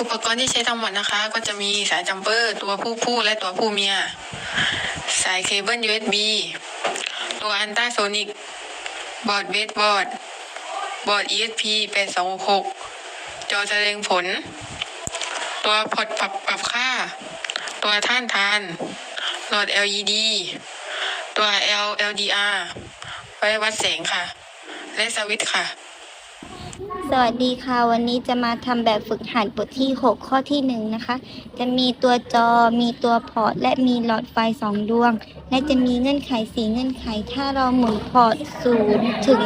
อุปกรณ์ที่ใช้ทั้งหมดนะคะ ก็จะมีสายจัมเปอร์ ตัวผู้ผู้และตัวผู้เมีย สายเคเบิล USB ตัวอันต้าโซนิกบอร์ดเบสบอร์ด บอร์ด ESP 8266จอแสดงผล ตัวพอร์ตปรับปรับค่า ตัวท่านทาน หลอด LED ตัว LLDR ไว้วัดแสงค่ะ และสวิตช์ค่ะ สวัสดีค่ะ วันนี้จะมาทำแบบฝึกหัดบทที่ 6 ข้อที่ 1 นะคะ จะมีตัวจอ มีตัวพอร์ต และมีหลอดไฟ 2 ดวง และจะมีเงื่อนไข4เงื่อนไข ถ้าเราหมุนพอร์ต0ถึง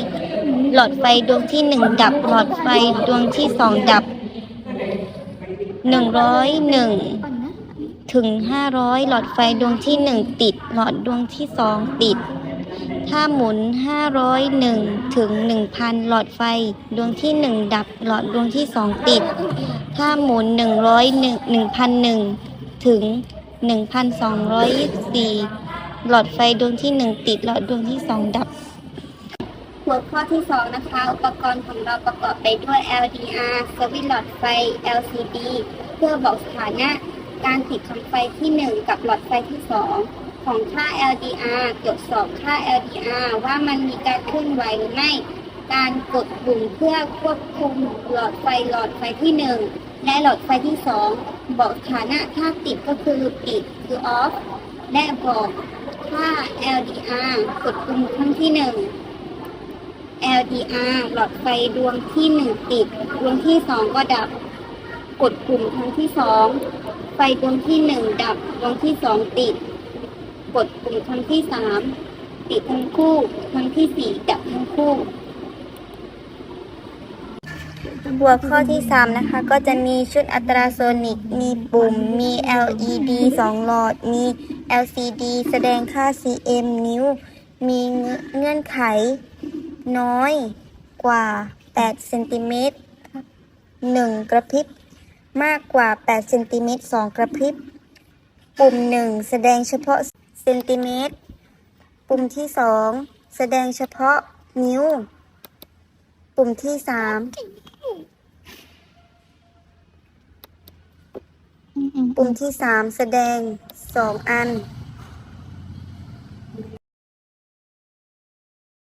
100 หลอดไฟดวงที่ 1 ดับ หลอดไฟดวงที่ 2 ดับ 101 ถึง 500 หลอดไฟดวงที่ 1 ติด หลอดดวงที่ 2 ติด ถ้าหมุน 501 ถึง 1,000 หลอดไฟ ดวงที่ 1 ดับหลอดดวงที่ 2 ติด ถ้าหมุน 101 1,001 ถึง 1,224 หลอดไฟดวงที่ 1 ติด หลอดดวงที่ 2 ดับหัวข้อที่ 2 นะคะ อุปกรณ์ของเราประกอบไปด้วย LDR สวิตช์หลอดไฟ LCD เพื่อบอกสถานะการติดของไฟที่ 1 กับหลอดไฟที่ 2 ของค่า LDR ตรวจสอบค่า LDR ว่ามันมีการเคลื่อนไหวหรือไม่ การกดปุ่มเพื่อควบคุมหลอดไฟหลอดไฟที่ 1 และหลอดไฟที่ 2 บอกสถานะถ้าติดก็คือปิดคือ off และบอกค่า LDR กดปุ่มครั้งที่ 1 LDR หลอดไฟดวงที่ 1 ติด ดวงที่ 2 ก็ดับ กดปุ่มครั้งที่ 2 ไฟดวงที่ 1 ดับ ดวงที่ 2 ติด กดปุ่มครั้งที่3ติดทั้งคู่ครั้งที่4ดับทั้งคู่หัวข้อที่ 3 นะคะ ก็จะมีชุดอัตราโซนิก มีปุ่ม มี LED 2 หลอด มี LCD แสดงค่า cm นิ้ว มีเงื่อนไข น้อยกว่า8เซนติเมตร1กระพริบ มากกว่า8เซนติเมตร2กระพริบ ปุ่ม 1 แสดงเฉพาะ เซนติเมตร ปุ่มที่ 2 แสดงเฉพาะนิ้ว ปุ่มที่ 3 ปุ่มที่ 3 แสดง 2 อัน